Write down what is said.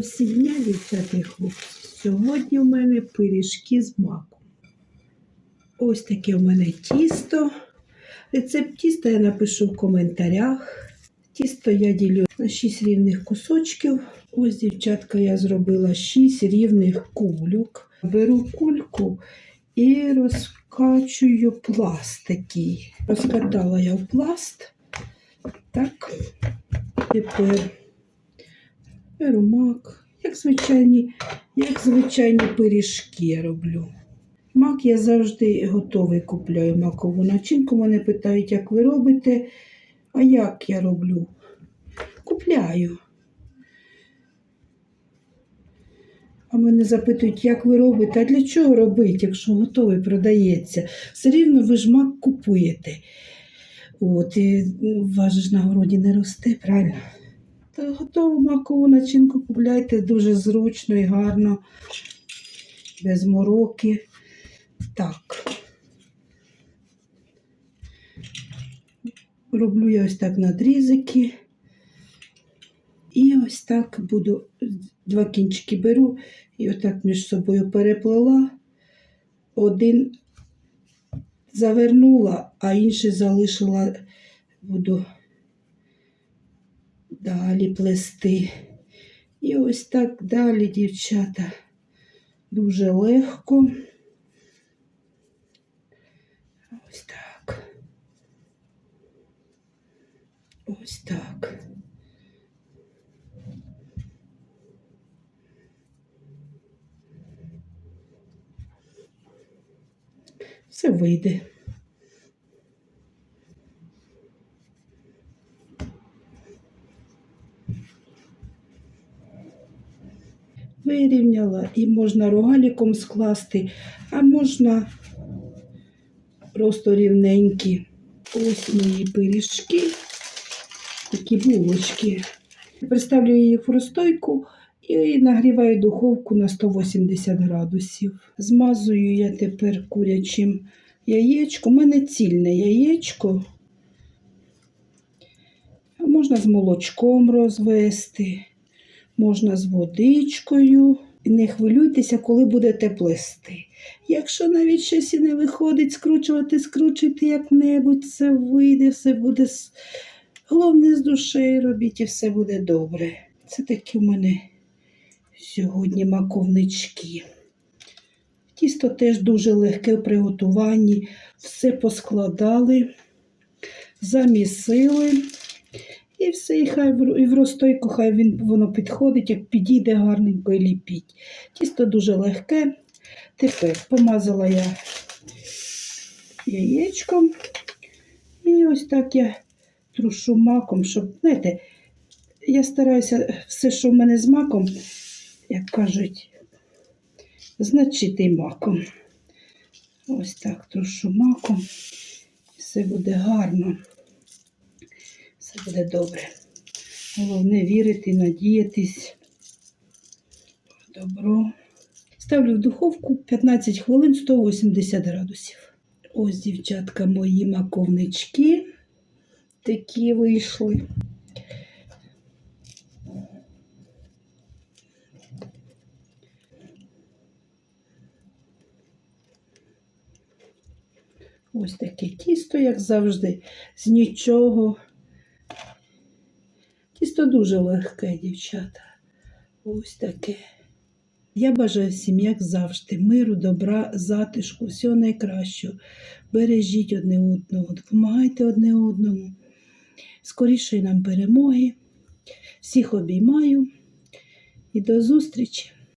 всі дня, дівчата хлопці. Сьогодні у мене пиріжки з маком. Ось таке у мене тісто. Рецепт тіста я напишу в коментарях. Тісто я ділю на 6 рівних кусочків. Ось, дівчатка, я зробила 6 рівних кульок. Беру кульку і розкачую пласт такий. Розкатала я в пласт. Так, тепер беру мак, як звичайні, як звичайні пиріжки роблю. Мак я завжди готовий купляю макову начинку. Мене питають, як ви робите, а як я роблю? Купляю. А мене запитують, як ви робите, а для чого робити, якщо готовий продається? Все рівно ви ж мак купуєте. От, і же ж на городі не росте, правильно? Та готову макову начинку купляйте дуже зручно і гарно, без мороки. Так. Роблю я ось так надрізики. І ось так буду два кінчики беру і отак між собою переплела. Один завернула, а інший залишила, буду далі плести. І ось так далі, дівчата, дуже легко. Ось так. Ось так. Все вийде. Вирівняла і можна рогаліком скласти, а можна просто рівненькі. Ось мої пиріжки, такі булочки. Приставлю їх в розстойку і нагріваю духовку на 180 градусів. Змазую я тепер курячим яєчком. У мене цільне яєчко. Можна з молочком розвести, можна з водичкою. Не хвилюйтеся, коли будете плести. Якщо навіть щось і не виходить, скручувати, скручуйте як-небудь, все вийде, все буде. Головне з душею робіть і все буде добре. Це такі в мене сьогодні маковнички. Тісто теж дуже легке в приготуванні. Все поскладали, замісили. І все, і хай і в розстойку, хай він, воно підходить, як підійде гарненько і ліпіть. Тісто дуже легке. Тепер помазала я яєчком. І ось так я трушу маком, щоб, знаєте, я стараюся все, що в мене з маком, як кажуть, значити маком. Ось так трушу маком. Все буде гарно. Буде добре. Головне вірити, надіятись. Добро. Ставлю в духовку 15 хвилин 180 градусів. Ось, дівчатка, мої маковнички такі вийшли. Ось таке тісто, як завжди, з нічого. Тісто дуже легке, дівчата. Ось таке. Я бажаю всім, як завжди, миру, добра, затишку, всього найкращого. Бережіть одне одного, допомагайте одне одному. Скорішої нам перемоги. Всіх обіймаю і до зустрічі!